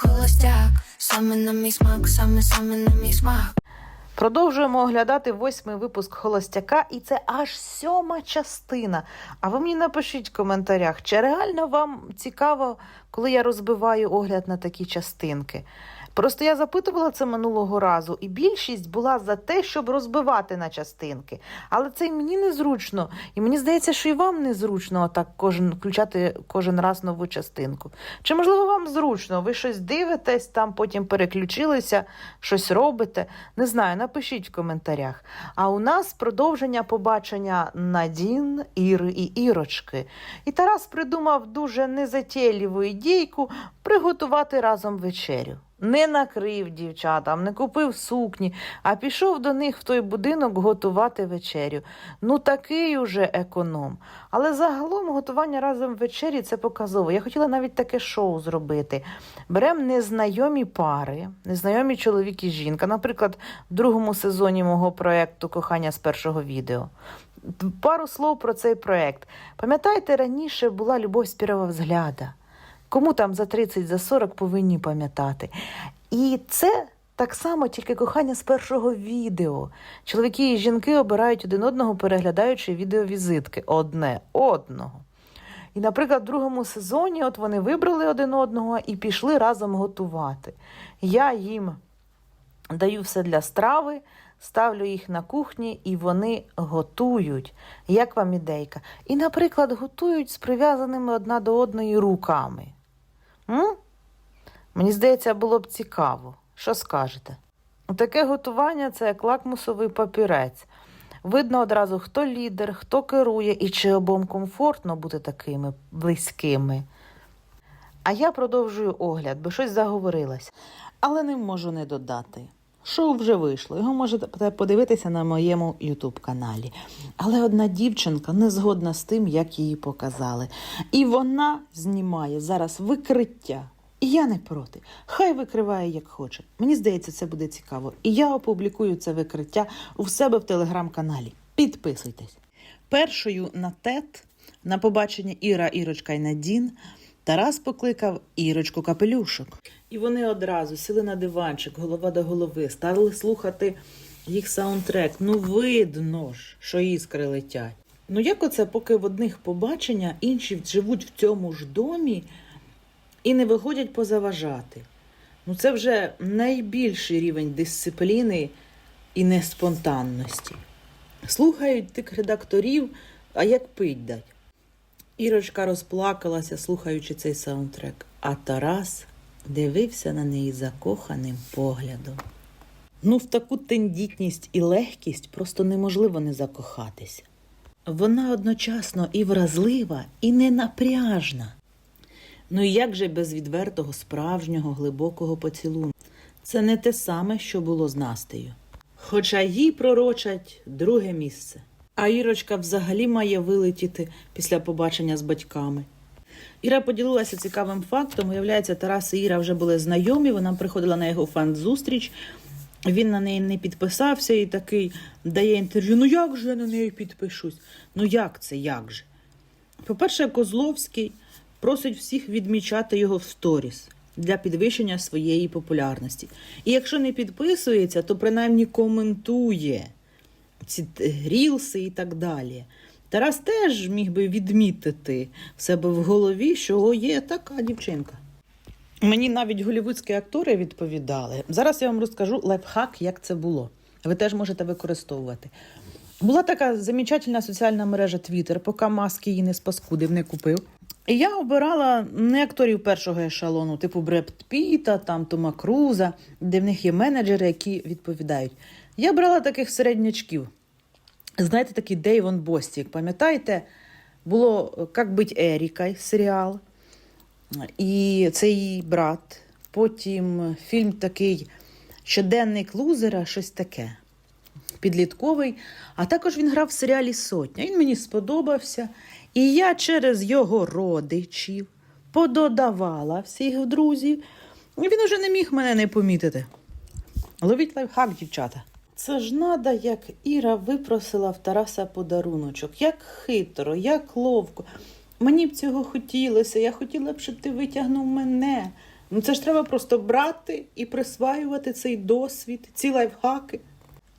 холостяк, саме на мій смак, саме саме на мій смак. Продовжуємо оглядати восьмий випуск Холостяка, і це аж сьома частина. А ви мені напишіть в коментарях, чи реально вам цікаво, коли я розбиваю огляд на такі частинки. Просто я запитувала це минулого разу, і більшість була за те, щоб розбивати на частинки. Але це і мені незручно, і мені здається, що і вам незручно отак кожен включати кожен раз нову частинку. Чи можливо вам зручно? Ви щось дивитесь, там потім переключилися, щось робите? Не знаю, напишіть в коментарях. А у нас продовження побачення Надін, Іри і Ірочки. І Тарас придумав дуже незатєйліву ідейку приготувати разом вечерю. Не накрив дівчатам, не купив сукні, а пішов до них в той будинок готувати вечерю. Ну такий уже економ. Але загалом готування разом вечері це показово. Я хотіла навіть таке шоу зробити. Беремо незнайомі пари, незнайомі чоловік і жінка. Наприклад, в другому сезоні мого проєкту Кохання з першого відео. Пару слов про цей проєкт. Пам'ятаєте, раніше була любов з першого взгляда. Кому там за 30, за 40 повинні пам'ятати. І це так само тільки кохання з першого відео. Чоловіки і жінки обирають один одного, переглядаючи відеовізитки одне одного. І, наприклад, в другому сезоні от вони вибрали один одного і пішли разом готувати. Я їм даю все для страви, ставлю їх на кухні, і вони готують. Як вам ідейка? І, наприклад, готують з прив'язаними одна до одної руками. М? Мені здається, було б цікаво. Що скажете? Таке готування це як лакмусовий папірець. Видно одразу, хто лідер, хто керує і чи обом комфортно бути такими близькими. А я продовжую огляд, бо щось заговорилась. Але не можу не додати. Шоу вже вийшло, його можете подивитися на моєму Ютуб каналі. Але одна дівчинка не згодна з тим, як її показали. І вона знімає зараз викриття. І я не проти. Хай викриває як хоче. Мені здається, це буде цікаво. І я опублікую це викриття у себе в телеграм-каналі. Підписуйтесь. Першою на ТЕТ на побачення Іра, Ірочка і Надін Тарас покликав Ірочку Капелюшок. І вони одразу сіли на диванчик, голова до голови, стали слухати їх саундтрек. Ну, видно ж, що іскри летять. Ну, як оце, поки в одних побачення, інші живуть в цьому ж домі і не виходять позаважати. Ну, це вже найбільший рівень дисципліни і неспонтанності. Слухають тих редакторів, а як пить дать. Ірочка розплакалася, слухаючи цей саундтрек, а Тарас дивився на неї закоханим поглядом. Ну, в таку тендітність і легкість просто неможливо не закохатися. Вона одночасно і вразлива, і ненапряжна. Ну і як же без відвертого, справжнього, глибокого поцілунку? Це не те саме, що було з Настею. Хоча їй пророчать друге місце. А Ірочка взагалі має вилетіти після побачення з батьками. Іра поділилася цікавим фактом. Виявляється, Тарас і Іра вже були знайомі. Вона приходила на його фан-зустріч. Він на неї не підписався і такий дає інтерв'ю. Ну як же я на неї підпишусь? Ну як це, як же? По-перше, Козловський просить всіх відмічати його в сторіс для підвищення своєї популярності. І якщо не підписується, то принаймні коментує ці рілси і так далі. Тарас теж міг би відмітити в себе в голові, що є така дівчинка. Мені навіть голівудські актори відповідали. Зараз я вам розкажу лайфхак, як це було. Ви теж можете використовувати. Була така замечательна соціальна мережа Twitter, поки маски її не спаскудив, не купив. Я обирала не акторів першого ешелону, типу Бред Піта, там Тома Круза, де в них є менеджери, які відповідають. Я брала таких середнячків. Знаєте, такий Дейвон Бостік, пам'ятаєте, було «Как бить Ерікой» серіал, і це її брат. Потім фільм такий Щоденник лузера, щось таке. Підлітковий. А також він грав в серіалі Сотня. Він мені сподобався. І я через його родичів пододавала всіх друзів. І він уже не міг мене не помітити. Ловіть лайфхак, дівчата. Це ж надо, як Іра випросила в Тараса подаруночок. Як хитро, як ловко. Мені б цього хотілося. Я хотіла б, щоб ти витягнув мене. Ну це ж треба просто брати і присваювати цей досвід, ці лайфхаки.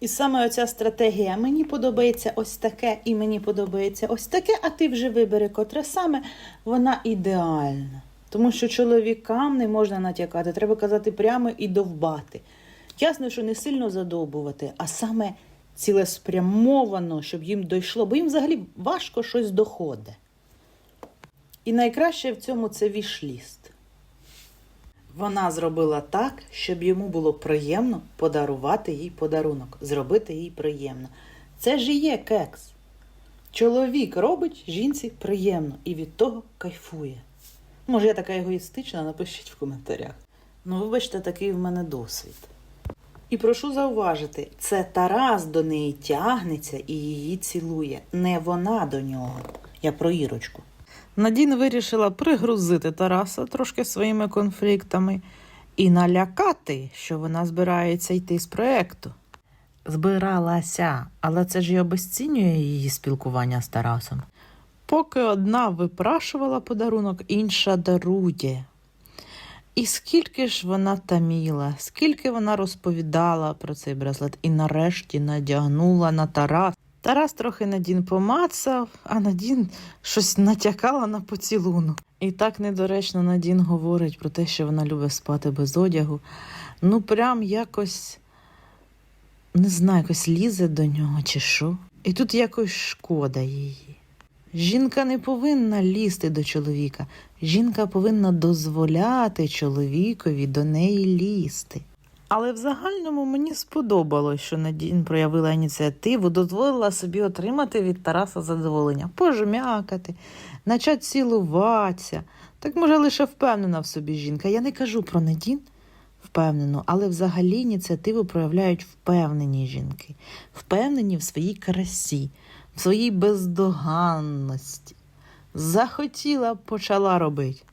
І саме оця стратегія мені подобається ось таке, і мені подобається ось таке, а ти вже вибери котре саме, вона ідеальна. Тому що чоловікам не можна натякати, треба казати прямо і довбати. Ясно, що не сильно задовбувати, а саме цілеспрямовано, щоб їм дійшло, бо їм взагалі важко щось доходить. І найкраще в цьому це вішліст. Вона зробила так, щоб йому було приємно подарувати їй подарунок, зробити їй приємно. Це ж і є кекс. Чоловік робить жінці приємно і від того кайфує. Може, я така егоїстична, напишіть в коментарях. Ну, вибачте, такий в мене досвід. І прошу зауважити, це Тарас до неї тягнеться і її цілує, не вона до нього. Я про Ірочку. Надін вирішила пригрузити Тараса трошки своїми конфліктами і налякати, що вона збирається йти з проекту. Збиралася, але це ж і обесцінює її спілкування з Тарасом. Поки одна випрашувала подарунок, інша дарує. І скільки ж вона таміла, скільки вона розповідала про цей браслет, і нарешті надягнула на Тарас. Тарас трохи Надін помацав, а Надін щось натякала на поцілунок. І так недоречно Надін говорить про те, що вона любить спати без одягу. Ну, прям якось не знаю, якось лізе до нього чи що. І тут якось шкода її. Жінка не повинна лізти до чоловіка. Жінка повинна дозволяти чоловікові до неї лізти. Але в загальному мені сподобалось, що Надін проявила ініціативу, дозволила собі отримати від Тараса задоволення, пожмякати, почати цілуватися. Так може лише впевнена в собі жінка. Я не кажу про Надін впевнену, але взагалі ініціативу проявляють впевнені жінки, впевнені в своїй красі, в своїй бездоганності. Захотіла, почала робити.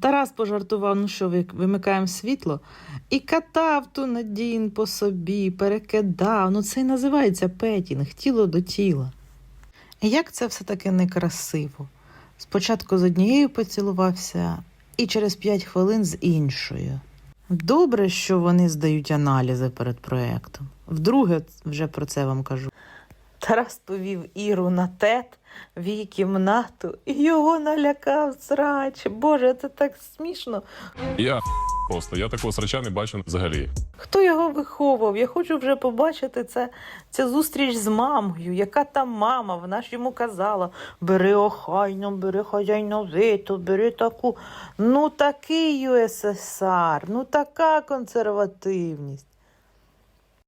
Тарас пожартував, ну що, вимикаємо світло, і катав ту Надін по собі, перекидав. Ну це й називається петінг, тіло до тіла. Як це все таки некрасиво? Спочатку з однією поцілувався, і через п'ять хвилин з іншою. Добре, що вони здають аналізи перед проєктом. Вдруге вже про це вам кажу. Тарас повів Іру на тет в її кімнату і його налякав срач. Боже, це так смішно. Я просто я такого срача не бачу взагалі. Хто його виховував? Я хочу вже побачити це, цю зустріч з мамою. Яка там мама? Вона ж йому казала: бери охайно, бери хазяйновиту, бери таку. Ну такий ЮССР, ну така консервативність.